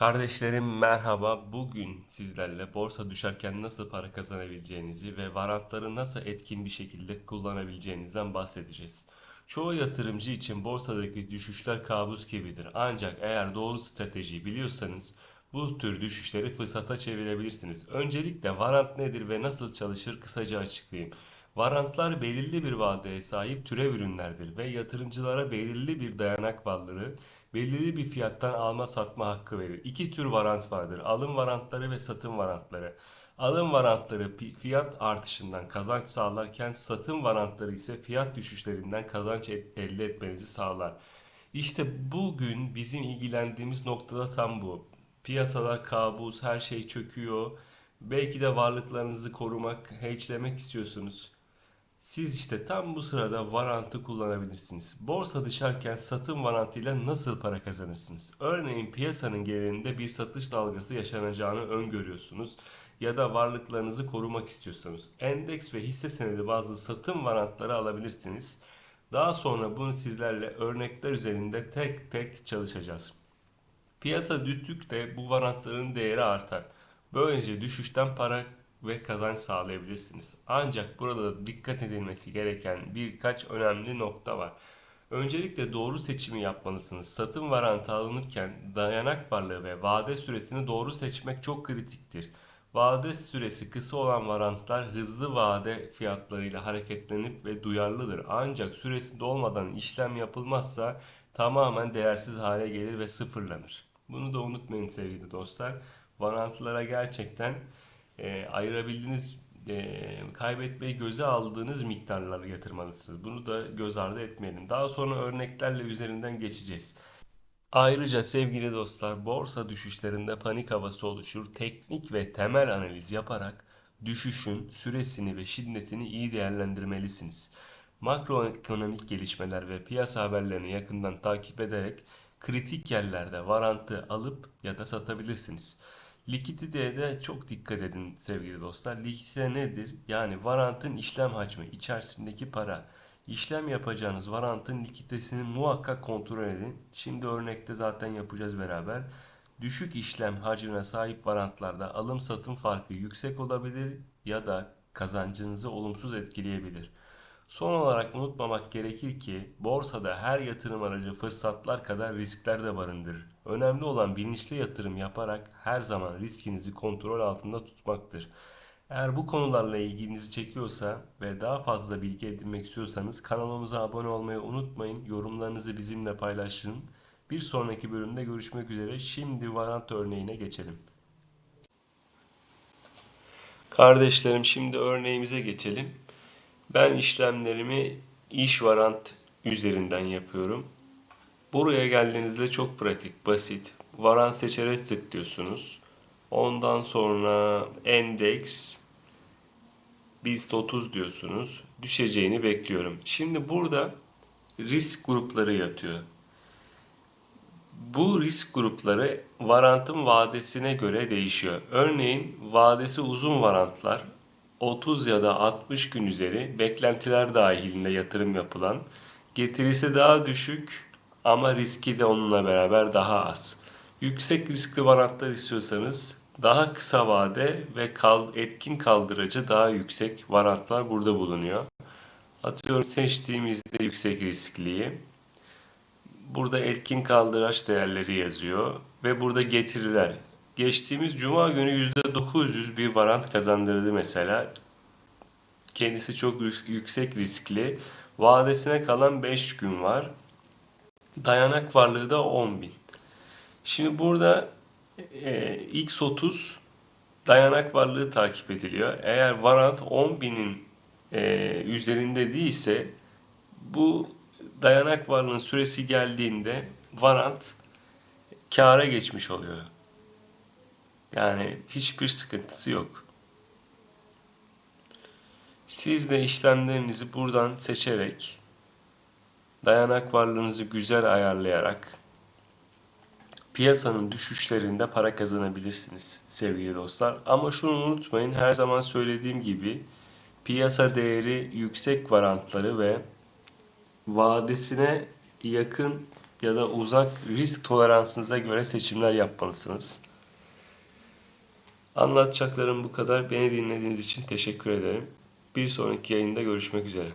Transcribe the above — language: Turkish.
Kardeşlerim merhaba. Bugün sizlerle borsa düşerken nasıl para kazanabileceğinizi ve varantları nasıl etkin bir şekilde kullanabileceğinizden bahsedeceğiz. Çoğu yatırımcı için borsadaki düşüşler kabus gibidir. Ancak eğer doğru stratejiyi biliyorsanız bu tür düşüşleri fırsata çevirebilirsiniz. Öncelikle varant nedir ve nasıl çalışır kısaca açıklayayım. Varantlar belirli bir vadeye sahip türev ürünlerdir ve yatırımcılara belirli bir dayanak varlığı belirli bir fiyattan alma satma hakkı verir. İki tür varant vardır. Alım varantları ve satım varantları. Alım varantları fiyat artışından kazanç sağlarken satım varantları ise fiyat düşüşlerinden kazanç et- elde etmenizi sağlar. İşte bugün bizim ilgilendiğimiz noktada tam bu. Piyasalar kabus, her şey çöküyor. Belki de varlıklarınızı korumak, hedgelemek istiyorsunuz. Siz işte tam bu sırada varantı kullanabilirsiniz. Borsa düşerken satım varantıyla nasıl para kazanırsınız? Örneğin piyasanın genelinde bir satış dalgası yaşanacağını öngörüyorsunuz ya da varlıklarınızı korumak istiyorsanız endeks ve hisse senedi bazlı satım varantları alabilirsiniz. Daha sonra bunu sizlerle örnekler üzerinde tek tek çalışacağız. Piyasa düştükçe bu varantların değeri artar. Böylece düşüşten para ve kazanç sağlayabilirsiniz. Ancak burada da dikkat edilmesi gereken birkaç önemli nokta var. Öncelikle doğru seçimi yapmalısınız. Satın varantı alınırken dayanak varlığı ve vade süresini doğru seçmek çok kritiktir. Vade süresi kısa olan varantlar hızlı vade fiyatlarıyla hareketlenip ve duyarlıdır. Ancak süresi dolmadan işlem yapılmazsa tamamen değersiz hale gelir ve sıfırlanır. Bunu da unutmayın sevgili dostlar. Varantılara gerçekten e, ayırabildiğiniz, e, kaybetmeyi göze aldığınız miktarları yatırmalısınız. Bunu da göz ardı etmeyelim. Daha sonra örneklerle üzerinden geçeceğiz. Ayrıca sevgili dostlar, borsa düşüşlerinde panik havası oluşur. Teknik ve temel analiz yaparak düşüşün süresini ve şiddetini iyi değerlendirmelisiniz. Makroekonomik gelişmeler ve piyasa haberlerini yakından takip ederek kritik yerlerde varantı alıp ya da satabilirsiniz. Likiditeye de çok dikkat edin sevgili dostlar. Likidite nedir? Yani varantın işlem hacmi, içerisindeki para. İşlem yapacağınız varantın likiditesini muhakkak kontrol edin. Şimdi örnekte zaten yapacağız beraber. Düşük işlem hacmine sahip varantlarda alım satım farkı yüksek olabilir ya da kazancınızı olumsuz etkileyebilir. Son olarak unutmamak gerekir ki borsada her yatırım aracı fırsatlar kadar riskler de barındırır. Önemli olan bilinçli yatırım yaparak her zaman riskinizi kontrol altında tutmaktır. Eğer bu konularla ilginizi çekiyorsa ve daha fazla bilgi edinmek istiyorsanız kanalımıza abone olmayı unutmayın. Yorumlarınızı bizimle paylaşın. Bir sonraki bölümde görüşmek üzere. Şimdi varant örneğine geçelim. Kardeşlerim şimdi örneğimize geçelim. Ben işlemlerimi iş varant üzerinden yapıyorum. Buraya geldiğinizde çok pratik, basit. Varant seçerek tıklıyorsunuz. Ondan sonra endeks BIST 30 diyorsunuz. Düşeceğini bekliyorum. Şimdi burada risk grupları yatıyor. Bu risk grupları varantın vadesine göre değişiyor. Örneğin vadesi uzun varantlar 30 ya da 60 gün üzeri beklentiler dahilinde yatırım yapılan, getirisi daha düşük ama riski de onunla beraber daha az. Yüksek riskli varantlar istiyorsanız daha kısa vade ve kal, etkin kaldırıcı daha yüksek varantlar burada bulunuyor. Atıyorum seçtiğimizde yüksek riskliyi. Burada etkin kaldıraç değerleri yazıyor ve burada getiriler. Geçtiğimiz cuma günü %900 bir varant kazandırdı mesela. Kendisi çok yüksek riskli. Vadesine kalan 5 gün var. Dayanak varlığı da 10.000. Şimdi burada e, X30 dayanak varlığı takip ediliyor. Eğer varant 10.000'in e, üzerinde değilse bu dayanak varlığının süresi geldiğinde varant kâra geçmiş oluyor. Yani hiçbir sıkıntısı yok. Siz de işlemlerinizi buradan seçerek dayanak varlığınızı güzel ayarlayarak piyasanın düşüşlerinde para kazanabilirsiniz sevgili dostlar. Ama şunu unutmayın her zaman söylediğim gibi piyasa değeri yüksek varantları ve vadesine yakın ya da uzak risk toleransınıza göre seçimler yapmalısınız. Anlatacaklarım bu kadar. Beni dinlediğiniz için teşekkür ederim. Bir sonraki yayında görüşmek üzere.